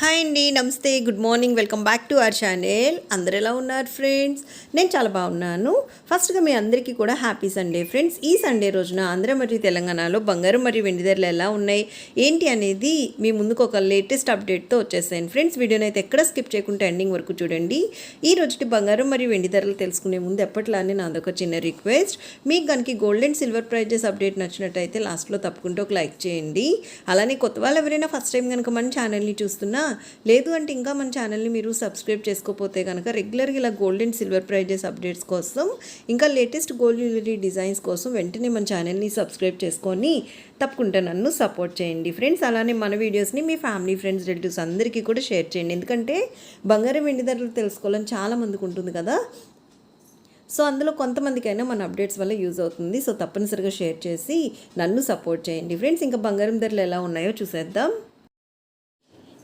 Hi అండి నమస్తే good morning welcome back to our channel. అందరు ఎలా ఉన్నారు ఫ్రెండ్స్? నేను చాలా బాగున్నాను. ఫస్ట్గా మీ అందరికీ కూడా హ్యాపీ సండే ఫ్రెండ్స్. ఈ సండే రోజున ఆంధ్ర మరియు తెలంగాణలో బంగారం మరియు వెండి ధరలు ఎలా ఉన్నాయి? ఏంటి అనేది మీ ముందుకు ఒక లేటెస్ట్ అప్డేట్తో వచ్చేసాను. ఫ్రెండ్స్ వీడియోని అయితే ఎక్కడ స్కిప్ చేయకుండా ఎండింగ్ వరకు చూడండి. ఈ రోజుటి బంగారం మరియు వెండి ధరలు తెలుసుకునే ముందు ఎప్పట్లానే నాదొక చిన్న రిక్వెస్ట్. మీకు కనుక gold and silver prizes update నచ్చినట్టయితే లాస్ట్లో తప్పకుండా ఒక లైక్ చేయండి. అలానే కొత్త వాళ్ళు ఎవరైనా ఫస్ట్ టైం కనుక మన ఛానల్ని చూస్తున్నా లేదు అంటే ఇంకా మన ఛానల్ని మీరు సబ్స్క్రైబ్ చేసుకోకపోతే కనుక రెగ్యులర్గా ఇలా gold and silver prizes updates కోసం ఇంకా లేటెస్ట్ గోల్డ్ జ్యువెలరీ డిజైన్స్ కోసం వెంటనే మన ఛానల్ని సబ్స్క్రైబ్ చేసుకొని తప్పకుండా నన్ను సపోర్ట్ చేయండి. ఫ్రెండ్స్ అలానే మన వీడియోస్ని మీ ఫ్యామిలీ ఫ్రెండ్స్ రిలేటివ్స్ అందరికీ కూడా షేర్ చేయండి. ఎందుకంటే బంగారం వెండి ధరలు తెలుసుకోవాలని చాలా మందికి ఉంటుంది కదా. సో అందులో కొంతమందికైనా మన అప్డేట్స్ వల్ల యూజ్ అవుతుంది. సో తప్పనిసరిగా షేర్ చేసి నన్ను సపోర్ట్ చేయండి. ఫ్రెండ్స్ ఇంకా బంగారం ధరలు ఎలా ఉన్నాయో చూసేద్దాం.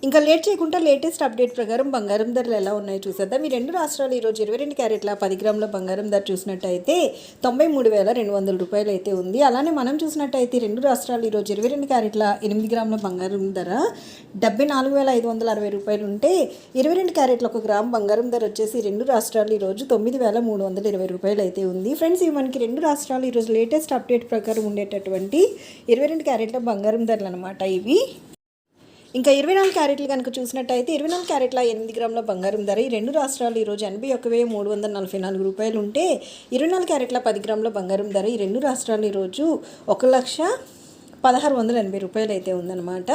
ఇంకా లేట్ చేయకుండా లేటెస్ట్ అప్డేట్ ప్రకారం బంగారం ధరలు ఎలా ఉన్నాయో చూసేద్దాం. ఈ రెండు రాష్ట్రాలు ఈరోజు ఇరవై రెండు క్యారెట్ల పది గ్రాముల బంగారం ధర చూసినట్టయితే తొంభై మూడు వేల రెండు వందల రూపాయలు అయితే ఉంది. అలానే మనం చూసినట్టయితే రెండు రాష్ట్రాలు ఈరోజు ఇరవై రెండు క్యారెట్ల ఎనిమిది గ్రాముల బంగారం ధర డెబ్బై నాలుగు వేల ఐదు వందల అరవై రూపాయలు ఉంటే ఇరవై రెండు క్యారెట్ల ఒక గ్రామ్ బంగారం ధర వచ్చేసి రెండు రాష్ట్రాలు ఈరోజు తొమ్మిది వేల మూడు వందల ఇరవై రూపాయలు అయితే ఉంది. ఫ్రెండ్స్ ఇవి మనకి రెండు రాష్ట్రాలు ఈరోజు లేటెస్ట్ అప్డేట్ ప్రకారం ఉండేటటువంటి ఇరవై రెండు క్యారెట్ల బంగారం ధరలు అనమాట ఇవి. ఇంకా ఇరవై నాలుగు క్యారెట్లు కనుక చూసినట్టయితే ఇరవై నాలుగు క్యారెట్ల ఎనిమిది గ్రాముల బంగారం ధర. ఈ రెండు రాష్ట్రాలు ఈరోజు ఎనభై ఒక వెయ్యి మూడు వందల నలభై నాలుగు రూపాయలు ఉంటే ఇరవై నాలుగు క్యారెట్ల పది గ్రాముల బంగారం ధర ఈ రెండు రాష్ట్రాలు ఈరోజు ఒక లక్ష పదహారు వందల ఎనభై రూపాయలు అయితే ఉందన్నమాట.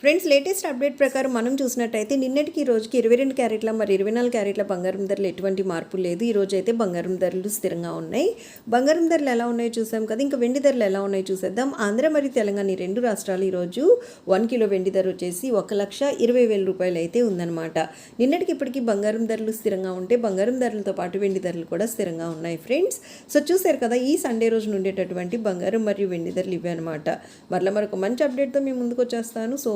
ఫ్రెండ్స్ లేటెస్ట్ అప్డేట్ ప్రకారం మనం చూసినట్టయితే నిన్నటికి ఈ రోజుకి ఇరవై రెండు క్యారెట్ల మరి ఇరవై నాలుగు క్యారెట్ల బంగారం ధరలు ఎటువంటి మార్పు లేదు. ఈ రోజు అయితే బంగారం ధరలు స్థిరంగా ఉన్నాయి. బంగారం ధరలు ఎలా ఉన్నాయో చూసాం కదా. ఇంకా వెండి ధరలు ఎలా ఉన్నాయో చూసేద్దాం. ఆంధ్ర మరియు తెలంగాణ ఈ రెండు రాష్ట్రాలు ఈరోజు వన్ కిలో వెండి ధర వచ్చేసి ఒక లక్ష ఇరవై వేల రూపాయలు అయితే ఉందన్నమాట. నిన్నటికి ఇప్పటికీ బంగారం ధరలు స్థిరంగా ఉంటే బంగారం ధరలతో పాటు వెండి ధరలు కూడా స్థిరంగా ఉన్నాయి ఫ్రెండ్స్. సో చూసారు కదా ఈ సండే రోజున ఉండేటటువంటి బంగారం మరియు వెండి ధరలు ఇవే అనమాట మరలా మరొక మంచి అప్డేట్తో మీ ముందుకు వచ్చేస్తాను. So